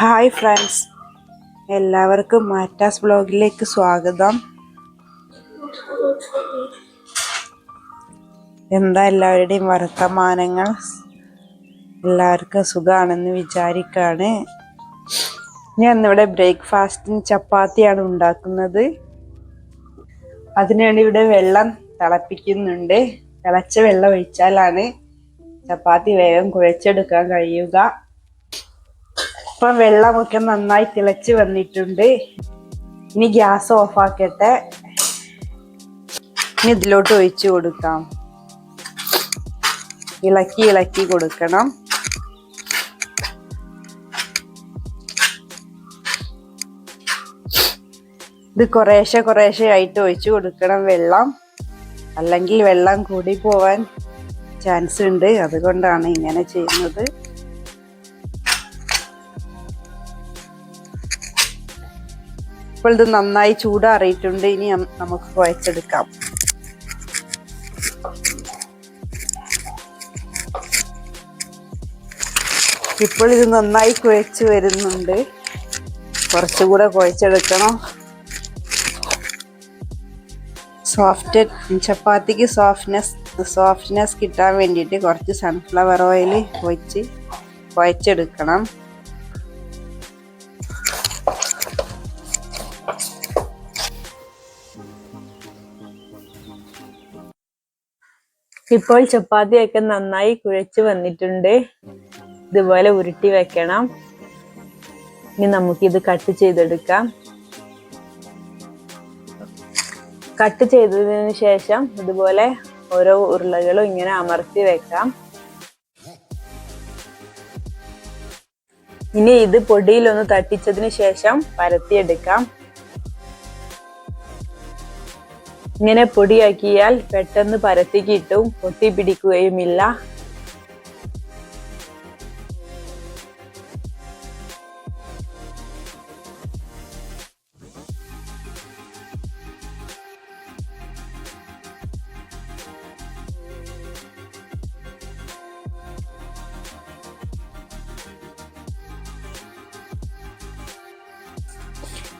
Hi friends. എല്ലാവർക്കും മാറ്റാസ് ബ്ലോഗിലേക്ക് സ്വാഗതം. എന്താ എല്ലാവരുടെയും വർത്തമാനങ്ങൾ? എല്ലാവർക്കും സുഖമാണെന്ന് വിചാരിക്കാണ്. ഞാൻ ഇന്നിവിടെ ബ്രേക്ക്ഫാസ്റ്റിന് ചപ്പാത്തിയാണ് ഉണ്ടാക്കുന്നത്. അതിനുവേണ്ടി ഇവിടെ വെള്ളം തിളപ്പിക്കുന്നുണ്ട്. തിളച്ച വെള്ളം ഒഴിച്ചാലാണ് ചപ്പാത്തി വേഗം കുഴച്ചെടുക്കാൻ കഴിയുക. ഇപ്പം വെള്ളമൊക്കെ നന്നായി തിളച്ച് വന്നിട്ടുണ്ട്. ഇനി ഗ്യാസ് ഓഫാക്കട്ടെ. ഇനി ഇതിലോട്ട് ഒഴിച്ചു കൊടുക്കാം. ഇളക്കി ഇളക്കി കൊടുക്കണം. ഇത് കുറേശ്ശെ കുറേശ്ശെ ആയിട്ട് ഒഴിച്ചു കൊടുക്കണം വെള്ളം. അല്ലെങ്കിൽ വെള്ളം കൂടി പോവാൻ ചാൻസ് ഉണ്ട്. അതുകൊണ്ടാണ് ഇങ്ങനെ ചെയ്യുന്നത്. ഇപ്പോൾ ഇത് നന്നായി ചൂടാറിയിട്ടുണ്ട്. ഇനി നമുക്ക് കുഴച്ചെടുക്കാം. ഇപ്പോൾ ഇത് നന്നായി കുഴച്ച് വരുന്നുണ്ട്. കുറച്ചുകൂടെ കുഴച്ചെടുക്കണം. സോഫ്റ്റ് ചപ്പാത്തിക്ക് സോഫ്റ്റ്നെസ് സോഫ്റ്റ്നെസ് കിട്ടാൻ വേണ്ടിയിട്ട് കുറച്ച് സൺഫ്ലവർ ഓയിൽ ഒഴിച്ച് കുഴച്ചെടുക്കണം. ഇപ്പോൾ ചപ്പാത്തിയൊക്കെ നന്നായി കുഴച്ച് വന്നിട്ടുണ്ട്. ഇതുപോലെ ഉരുട്ടി വെക്കണം. ഇനി നമുക്കിത് കട്ട് ചെയ്തെടുക്കാം. കട്ട് ചെയ്തതിന് ശേഷം ഇതുപോലെ ഓരോ ഉരുളകളും ഇങ്ങനെ അമർത്തി വെക്കാം. ഇനി ഇത് പൊടിയിലൊന്ന് തട്ടിച്ചതിന് ശേഷം പരത്തിയെടുക്കാം. ഇങ്ങനെ പൊടിയാക്കിയാൽ പെട്ടെന്ന് പരത്തി കിട്ടും പൊട്ടി പിടിക്കുകയുമില്ല.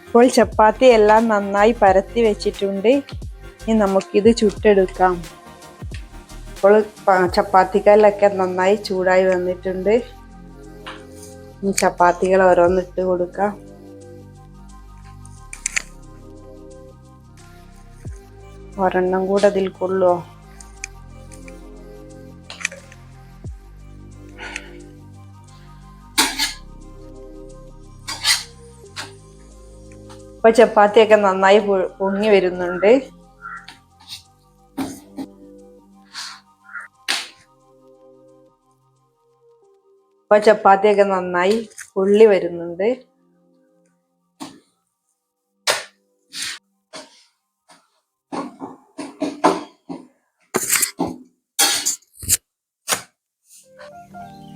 ഇപ്പോൾ ചപ്പാത്തി എല്ലാം നന്നായി പരത്തി വെച്ചിട്ടുണ്ട്. ഇനി നമുക്കിത് ചുട്ടെടുക്കാം. ഇപ്പോൾ ചപ്പാത്തിക്കല്ലൊക്കെ നന്നായി ചൂടായി വന്നിട്ടുണ്ട്. ഇനി ചപ്പാത്തികൾ ഓരോന്നിട്ട് കൊടുക്കാം. ഒരെണ്ണം കൂടെ അതിൽ കൊള്ളുവോ? ഇപ്പൊ ചപ്പാത്തിയൊക്കെ നന്നായി പൊങ്ങി വരുന്നുണ്ട്. ഇപ്പൊ ചപ്പാത്തിയൊക്കെ നന്നായി ഉള്ളി വരുന്നുണ്ട്.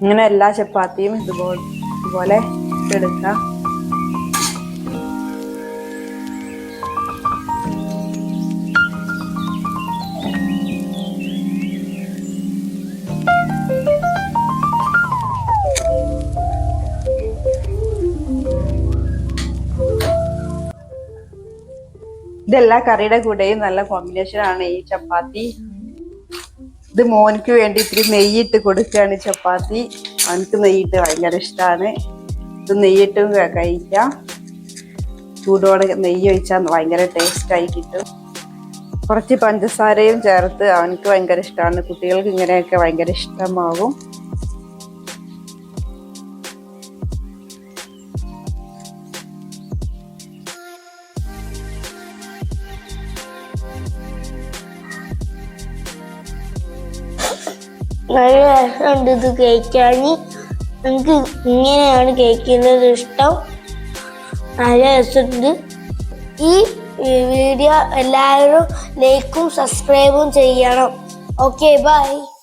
ഇങ്ങനെ എല്ലാ ചപ്പാത്തിയും ഇതുപോലെ ഇതുപോലെ എടുക്കാം. ഇതെല്ലാ കറിയുടെ കൂടെയും നല്ല കോമ്പിനേഷൻ ആണ് ഈ ചപ്പാത്തി. ഇത് മോനിക്ക് വേണ്ടി ഇത്തിരി നെയ്യിട്ട് കൊടുക്കുകയാണ് ചപ്പാത്തി. അവനക്ക് നെയ്യിട്ട് ഭയങ്കര ഇഷ്ടമാണ് ഇത് നെയ്യിട്ടും കഴിക്കാം. ചൂടോടെ നെയ്യ് ഒഴിച്ചാൽ ഭയങ്കര ടേസ്റ്റായി കിട്ടും. കുറച്ച് പഞ്ചസാരയും ചേർത്ത് അവനക്ക് ഭയങ്കര ഇഷ്ടമാണ് കുട്ടികൾക്ക് ഇങ്ങനെയൊക്കെ ഭയങ്കര ഇഷ്ടമാവും. നല്ല രസമുണ്ട് ഇത് കഴിക്കാൻ എനിക്ക് ഇങ്ങനെയാണ് കഴിക്കുന്നത് ഇഷ്ടം. നല്ല രസമുണ്ട്. ഈ വീഡിയോ എല്ലാവരും ലൈക്കും സബ്സ്ക്രൈബും ചെയ്യണം. Okay bye